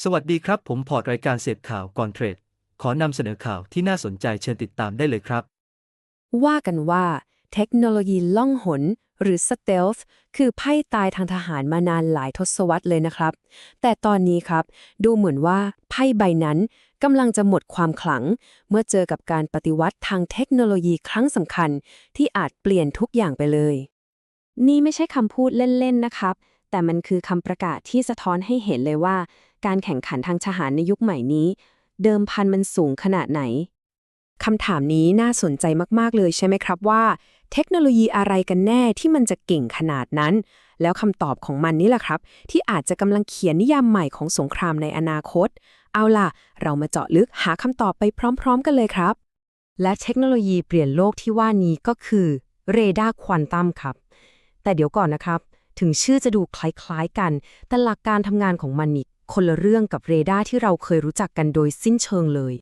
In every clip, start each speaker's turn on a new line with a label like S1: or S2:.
S1: สวัสดีครับ ผมพอร์ตรายการเสพข่าวก่อนเทรด ขอนำเสนอข่าวที่น่าสนใจเชิญติดตามได้เลยครับ
S2: ว่ากันว่าเทคโนโลยีล่องหน หรือ Stealth คือไพ่ตายทางทหารมานานหลายทศวรรษเลยนะครับ แต่ตอนนี้ครับ ดูเหมือนว่าไพ่ใบนั้นกำลังจะหมดความขลัง เมื่อเจอกับการปฏิวัติทางเทคโนโลยีครั้งสำคัญ ที่อาจเปลี่ยนทุกอย่างไปเลย นี่ไม่ใช่คำพูดเล่นๆนะครับ แต่มันคือคำประกาศที่สะท้อนให้เห็นเลยว่า การแข่งขันทางทหารในยุคใหม่นี้ เดิมพันมันสูงขนาดไหนคำถามนี้น่าสนใจมาก ๆ เลยใช่ไหมครับว่า เทคโนโลยีอะไรกันแน่ที่มันจะเก่งขนาดนั้น แล้วคำตอบของมันนี่แหละครับ ที่อาจจะกำลังเขียนนิยามใหม่ของสงครามในอนาคต เอาล่ะ เรามาเจาะลึกหาคำตอบไปพร้อม ๆ กันเลยครับ และเทคโนโลยีเปลี่ยนโลกที่ว่านี้ก็คือเรดาร์ควอนตัมครับ แต่เดี๋ยวก่อนนะครับ ถึงชื่อจะดูคล้าย ๆ กัน แต่หลักการทำงานของมันนี่ คนละเรื่องกับเรดาร์ที่เราเคยรู้จักกันโดยสิ้นเชิงเลย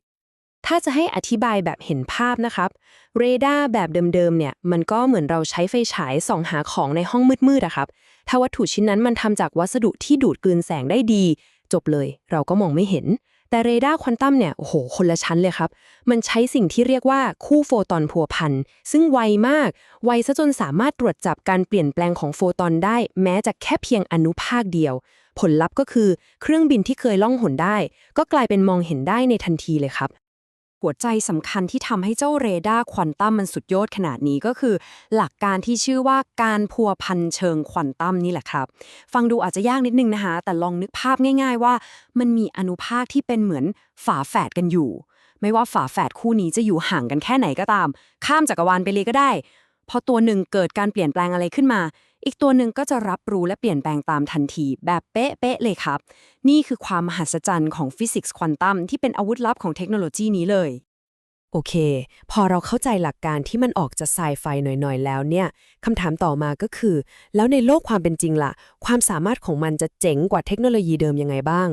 S2: ถ้าจะให้อธิบายแบบเห็นภาพนะครับ เรดาร์แบบเดิมๆเนี่ย มันก็เหมือนเราใช้ไฟฉายส่องหาของในห้องมืดๆอะครับ ถ้าวัตถุชิ้นนั้นมันทำจากวัสดุที่ดูดกลืนแสงได้ดี จบเลย เราก็มองไม่เห็น แต่เรดาร์ควอนตัมเนี่ย โอ้โห คนละชั้นเลยครับ มันใช้สิ่งที่เรียกว่าคู่โฟตอนพัวพัน ซึ่งไวมาก ไวซะจนสามารถตรวจจับการเปลี่ยนแปลงของโฟตอนได้ แม้จะแค่เพียงอนุภาคเดียว ผลลัพธ์ก็คือเครื่องบินที่เคยล่องหนได้ ก็กลายเป็นมองเห็นได้ในทันทีเลยครับ หัวใจสำคัญที่ทำให้เจ้าเรดาร์ควอนตัมมันสุดยอดขนาดนี้ก็คือ หลักการที่ชื่อว่าการพัวพันเชิงควอนตัมนี่แหละครับ ฟังดูอาจจะยากนิดนึงนะคะ แต่ลองนึกภาพง่าย ๆ ว่า มันมีอนุภาคที่เป็นเหมือนฝาแฝดกันอยู่ ไม่ว่าฝาแฝดคู่นี้จะอยู่ห่างกันแค่ไหนก็ตาม ข้ามจักรวาลไปเลยก็ได้ พอตัวหนึ่งเกิดการเปลี่ยนแปลงอะไรขึ้นมา อีกตัวหนึ่งก็จะรับรู้และเปลี่ยนแปลงตามทันที แบบเป๊ะๆเลยครับ นี่คือความมหัศจรรย์ของฟิสิกส์ควอนตัมที่เป็นอาวุธลับของเทคโนโลยีนี้เลย โอเค พอเราเข้าใจหลักการที่มันออกจะไซไฟหน่อยๆ แล้วเนี่ยคำถามต่อมาก็คือ แล้วในโลกความเป็นจริงล่ะ ความสามารถของมันจะเจ๋งกว่าเทคโนโลยีเดิมยังไงบ้าง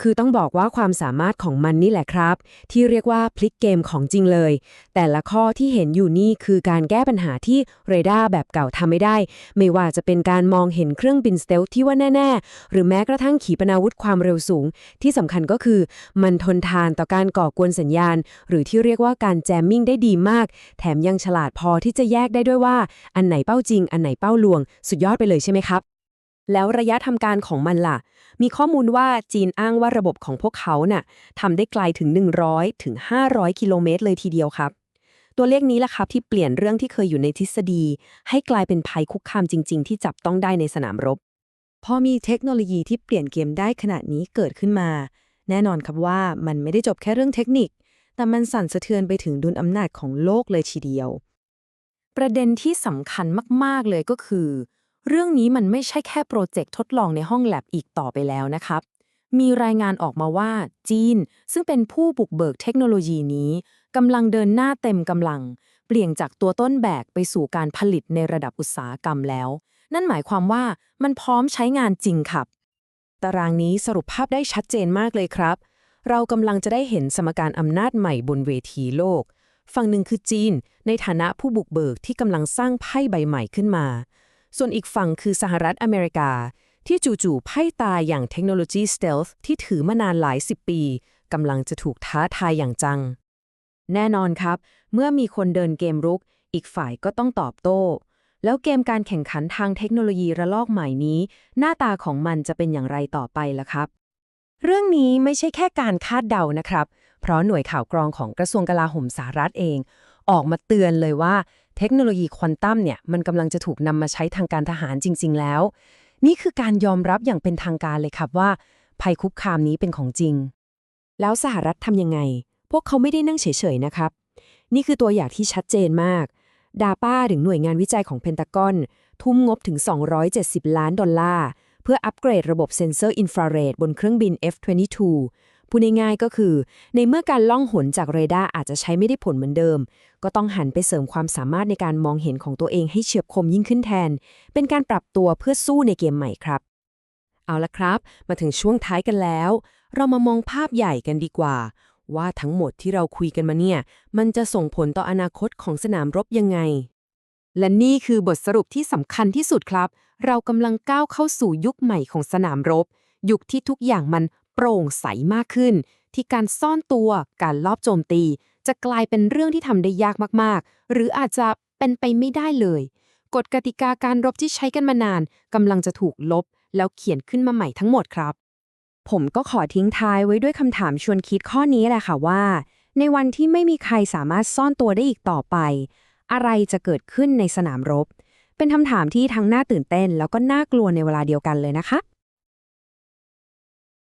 S2: คือต้องบอกว่าความสามารถของมันนี่แหละครับ ที่เรียกว่าพลิกเกมของจริงเลย แต่ละข้อที่เห็นอยู่นี่คือการแก้ปัญหาที่เรดาร์แบบเก่าทำไม่ได้ ไม่ว่าจะเป็นการมองเห็นเครื่องบินสเตลที่ว่าแน่ ๆ หรือแม้กระทั่งขีปนาวุธความเร็วสูง ที่สำคัญก็คือ มันทนทานต่อการก่อกวนสัญญาณ หรือที่เรียกว่าการแจมมิ่งได้ดีมาก แถมยังฉลาดพอที่จะแยกได้ด้วยว่า อันไหนเป้าจริง อันไหนเป้าลวง สุดยอดไปเลยใช่ไหมครับ แล้วระยะทำการของมันล่ะ มีข้อมูลว่าจีนอ้างว่าระบบของพวกเขาน่ะทำได้ไกลถึง 100 ถึง 500 กิโลเมตรเลยทีเดียวครับ ตัวเลขนี้ล่ะครับที่เปลี่ยนเรื่องที่เคยอยู่ในทฤษฎี ให้กลายเป็นภัยคุกคามจริง ๆ ที่จับต้องได้ในสนามรบ พอมีเทคโนโลยีที่เปลี่ยนเกมได้ขนาดนี้เกิดขึ้นมา แน่นอนครับว่ามันไม่ได้จบแค่เรื่องเทคนิค แต่มันสั่นสะเทือนไปถึงดุลอำนาจของโลกเลยทีเดียว ประเด็นที่สำคัญมากๆเลยก็คือ เรื่องนี้มันไม่ใช่แค่โปรเจกต์ทดลองในห้องแลบอีกต่อไปแล้วนะครับ มีรายงานออกมาว่าจีน ซึ่งเป็นผู้บุกเบิกเทคโนโลยีนี้กำลังเดินหน้าเต็มกำลัง เปลี่ยนจากตัวต้นแบกไปสู่การผลิตในระดับอุตสาหกรรมแล้ว นั่นหมายความว่ามันพร้อมใช้งานจริงครับ ตารางนี้สรุปภาพได้ชัดเจนมากเลยครับ เรากำลังจะได้เห็นสมการอำนาจใหม่บนเวทีโลก ฝั่งหนึ่งคือจีน ในฐานะผู้บุกเบิกที่กำลังสร้างไพ่ใบใหม่ขึ้นมา ส่วนอีกฝั่งคือสหรัฐอเมริกา ที่จู่ๆไพ่ตายอย่างเทคโนโลยีสเตลท์ที่ถือมานานหลายสิบปีกำลังจะถูกท้าทายอย่างจัง แน่นอนครับ เมื่อมีคนเดินเกมรุก อีกฝ่ายก็ต้องตอบโต้ แล้วเกมการแข่งขันทางเทคโนโลยีระลอกใหม่นี้ หน้าตาของมันจะเป็นอย่างไรต่อไปล่ะครับ เรื่องนี้ไม่ใช่แค่การคาดเดานะครับ เพราะหน่วยข่าวกรองของกระทรวงกลาโหมสหรัฐเอง ออกมาเตือนเลยว่า เทคโนโลยีควอนตัมเนี่ยมันกำลังจะถูกนำมาใช้ทางการทหารจริง ๆ แล้ว นี่คือการยอมรับอย่างเป็นทางการเลยครับว่า ภัยคุกคามนี้เป็นของจริง แล้วสหรัฐทำยังไง พวกเขาไม่ได้นั่งเฉยๆนะครับ นี่คือตัวอย่างที่ชัดเจนมาก ดาป้าถึงหน่วยงานวิจัยของเพนตากอน ทุ่มงบถึง 270 ล้านดอลลาร์ เพื่ออัปเกรดระบบเซ็นเซอร์อินฟราเรดบนเครื่องบิน F-22 พูดง่ายๆก็คือ ในเมื่อการล่องหนจากเรดาร์อาจจะใช้ไม่ได้ผลเหมือนเดิม ก็ต้องหันไปเสริมความสามารถในการมองเห็นของตัวเองให้เฉียบคมยิ่งขึ้นแทน เป็นการปรับตัวเพื่อสู้ในเกมใหม่ครับ เอาละครับ มาถึงช่วงท้ายกันแล้ว เรามามองภาพใหญ่กันดีกว่า ว่าทั้งหมดที่เราคุยกันมาเนี่ย มันจะส่งผลต่ออนาคตของสนามรบยังไง และนี่คือบทสรุปที่สำคัญที่สุดครับ เรากำลังก้าวเข้าสู่ยุคใหม่ของสนามรบ ยุคที่ทุกอย่างมัน โปร่งใสมากขึ้น ที่การซ่อนตัว การลอบโจมตี จะกลายเป็นเรื่องที่ทำได้ยากมากๆ หรืออาจจะเป็นไปไม่ได้เลย กฎกติกาการรบที่ใช้กันมานานกำลังจะถูกลบ แล้วเขียนขึ้นมาใหม่ทั้งหมดครับ ผมก็ขอทิ้งท้ายไว้ด้วยคำถามชวนคิดข้อนี้แหละค่ะว่า ในวันที่ไม่มีใครสามารถซ่อนตัวได้อีกต่อไป อะไรจะเกิดขึ้นในสนามรบ เป็นคำถามที่ทั้งน่าตื่นเต้น แล้วก็น่ากลัวในเวลาเดียวกันเลยนะคะ